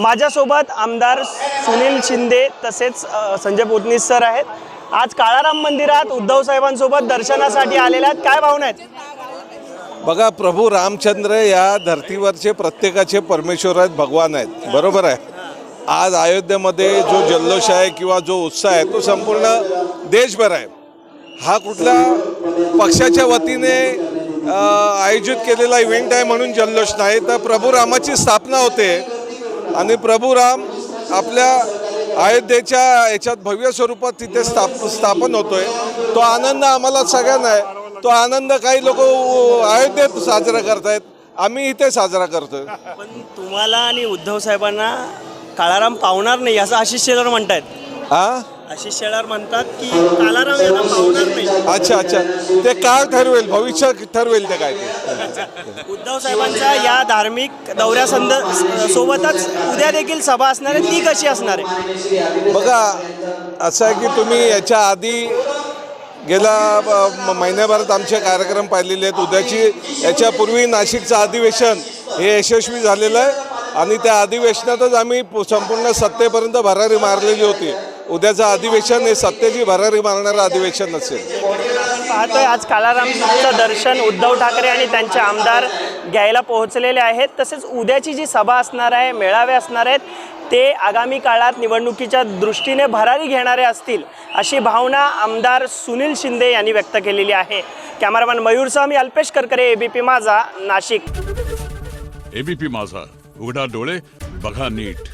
माझ्यासोबत आमदार सुनील शिंदे तसेच संजय पोतनीस सर आहेत. आज काळाराम मंदिरात उद्धव साहेबांसोबत दर्शनासाठी आलेल्या आहेत. काय भावना आहेत? बघा प्रभू रामचंद्र या धर्तीवरचे प्रत्येकाचे परमेश्वर आहेत भगवान आहेत. बरोबर आहे? आज अयोध्येमध्ये जो जल्लोष आहे किंवा जो उत्साह आहे तो संपूर्ण देशभर आहे. हा कुठला पक्षाच्या वतीने आयोजित केलेला इव्हेंट आहे म्हणून जल्लोष नाही तर प्रभू रामाची स्थापना होते. आणि प्रभू राम आपल्या अयोध्येच्या याच्यात भव्य स्वरूपात तिथे स्थाप स्थापन होतोय. तो आनंद आम्हाला सगळ्यांना आहे. तो आनंद काही लोक अयोध्येत साजरा करतायत. आम्ही इथे साजरा करतोय. पण तुम्हाला आणि उद्धव साहेबांना काळाराम पावणार नाही असं आशिष शेलार म्हणतायत. हा आशिष शेलार म्हणतात की काळाराम यांना पावणार अच्छा अच्छा. ते काय ठरवेल भविष्य ठरवेल ते काय ते. उद्धव साहेबांच्या या धार्मिक दौऱ्यासंद सोबतच उद्या देखील सभा असणार आहे ती कशी असणार आहे? बघा असं आहे की तुम्ही याच्या आधी गेल्या महिन्याभरात आमचे कार्यक्रम पाहिलेले आहेत. उद्याची याच्यापूर्वी नाशिकचं अधिवेशन हे यशस्वी झालेलं आहे. आणि त्या अधिवेशनातच आम्ही संपूर्ण सत्तेपर्यंत भरारी मारलेली होती. उद्याचं अधिवेशन हे सत्तेची भरारी मारणारं अधिवेशन असेल पाहतोय आज कालारामचं दर्शन उद्धव ठाकरे आणि त्यांचे आमदार घ्यायला पोहोचलेले आहेत. तसेच उद्याची जी सभा असणार आहे मेळावे असणार आहेत ते आगामी काळात निवडणुकीच्या दृष्टीने भरारी घेणारे असतील अशी भावना आमदार सुनील शिंदे यांनी व्यक्त केलेली आहे. कॅमेरामॅन मयूरसह मी अल्पेश करकरे एबीपी माझा नाशिक. एबीपी माझा उघडा डोळे बघा नीट.